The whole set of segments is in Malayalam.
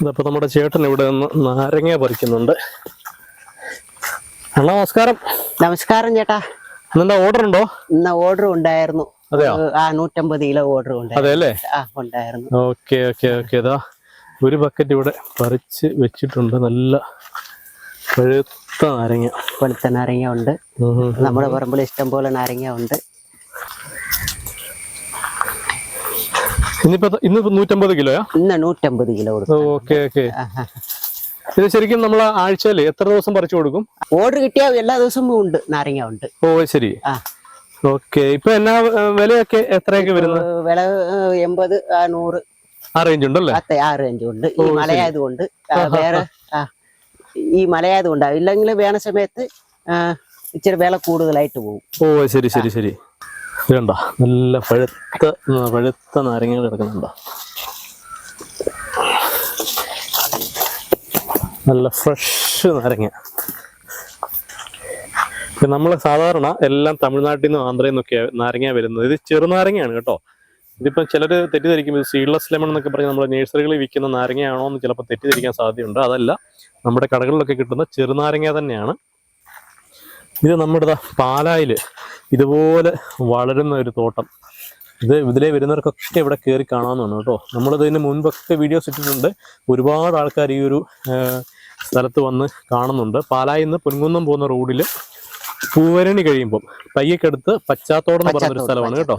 ഇതപ്പോൾ നമ്മുടെ ചേട്ടൻ ഇവിടെ നിന്ന് നാരങ്ങ പറിക്കുന്നുണ്ട്. അണ്ണാ നമസ്കാരം. നമസ്കാരം ചേട്ടാ. ഇന്നെന്താ ഓർഡർ ഉണ്ടോ? ഇന്ന ഓർഡർ ഉണ്ടായിരുന്നു. ആ നൂറ്റമ്പത് കിലോ ഓർഡർ ഉണ്ടായിരുന്നു. Okay okay okay. ഇതാ ഒരു ബക്കറ്റ് ഇവിടെ പറിച്ച് വെച്ചിട്ടുണ്ട്. നല്ല പഴുത്ത നാരങ്ങ. വെളുത്ത നാരങ്ങ ഉണ്ട്. നമ്മുടെ പറമ്പിൽ ഇഷ്ടം പോലെ നാരങ്ങ ഉണ്ട്. ഇന്നിപ്പോ നൂറ്റമ്പത് കിലോയാ? ഇന്ന് നൂറ്റമ്പത് കിലോ ഓക്കെ ഓക്കെ. ഇത് ശരിക്കും നമ്മൾ ആഴ്ചയിൽ എത്ര ദിവസം പറിച്ചു കൊടുക്കും? ഓർഡർ കിട്ടിയാൽ എല്ലാ ദിവസവും ഉണ്ട് നാരങ്ങ ഉണ്ട്. ഓ ശരി. ഓക്കെ ഇപ്പൊ എന്നാ വിലയൊക്കെ എത്രയൊക്കെ വരുന്നത്? വില എൺപത് നൂറ്. ആ റേഞ്ച് ഉണ്ടല്ലേ? ആ റേഞ്ച് ഉണ്ട്. ഈ മലയായതുകൊണ്ട് ആ, വേറെ ഈ മലയായത് കൊണ്ടാവും ഇല്ലെങ്കിൽ വേണ സമയത്ത് ഇച്ചിരി വില കൂടുതലായിട്ട് പോകും. ഓ ശരി ശരി ശരി. വേണ്ട നല്ല പഴുത്ത പഴുത്ത നാരങ്ങകൾ കിടക്കുന്നുണ്ടോ? നല്ല ഫ്രഷ് നാരങ്ങ. നമ്മൾ സാധാരണ എല്ലാം തമിഴ്നാട്ടിൽ നിന്നും ആന്ധ്രയിൽ നിന്നൊക്കെയാണ് നാരങ്ങ വരുന്നത്. ഇത് ചെറുനാരങ്ങയാണ് കേട്ടോ. ഇതിപ്പോ ചിലർ തെറ്റിദ്ധരിക്കും. ഇത് സീഡ്ലെസ് ലെമൺ എന്നൊക്കെ പറഞ്ഞ് നമ്മുടെ നേഴ്സറികളിൽ വിൽക്കുന്ന നാരങ്ങയാണോ എന്ന് ചിലപ്പോൾ തെറ്റിദ്ധരിക്കാൻ സാധ്യതയുണ്ട്. അതല്ല നമ്മുടെ കടകളിലൊക്കെ കിട്ടുന്ന ചെറുനാരങ്ങ തന്നെയാണ്. ഇത് നമ്മുടെ ദാ പാലായിൽ ഇതുപോലെ വളരുന്ന ഒരു തോട്ടം. ഇത് ഇതിലെ വരുന്നവർക്കൊക്കെ ഇവിടെ കയറി കാണാമെന്നാണ് കേട്ടോ. നമ്മളിതിന് മുൻപൊക്കെ വീഡിയോസ് ഇട്ടിട്ടുണ്ട്. ഒരുപാട് ആൾക്കാർ ഈ ഒരു സ്ഥലത്ത് വന്ന് കാണുന്നുണ്ട്. പാലായിൽ നിന്ന് പൊൻകുന്നം പോകുന്ന റോഡിൽ പൂവരണി കഴിയുമ്പം പയ്യക്കടുത്ത് പച്ചാത്തോടം എന്ന് പറഞ്ഞൊരു സ്ഥലമാണ് കേട്ടോ.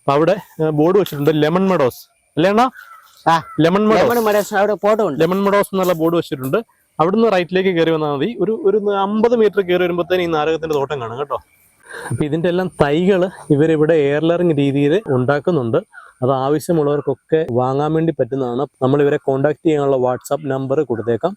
അപ്പൊ അവിടെ ബോർഡ് വെച്ചിട്ടുണ്ട്. Lemon Meadows. അല്ലേ അണ്ണാ? ആ ലെമൺ മെഡോസ്. Lemon Meadows. എന്നുള്ള ബോർഡ് വെച്ചിട്ടുണ്ട്. അവിടുന്ന് റൈറ്റിലേക്ക് കയറി വന്നാൽ മതി. ഒരു ഒരു അമ്പത് മീറ്റർ കയറി വരുമ്പോഴത്തേന് ഈ നാരകത്തിന്റെ തോട്ടം കാണാം കേട്ടോ. അപ്പൊ ഇതിന്റെ എല്ലാം തൈകൾ ഇവരിവിടെ എയർലറിങ് രീതിയിൽ ഉണ്ടാക്കുന്നുണ്ട്. അത് ആവശ്യമുള്ളവർക്കൊക്കെ വാങ്ങാൻ വേണ്ടി പറ്റുന്നതാണ്. നമ്മൾ ഇവരെ കോൺടാക്ട് ചെയ്യാനുള്ള വാട്സാപ്പ് നമ്പർ കൊടുത്തേക്കാം.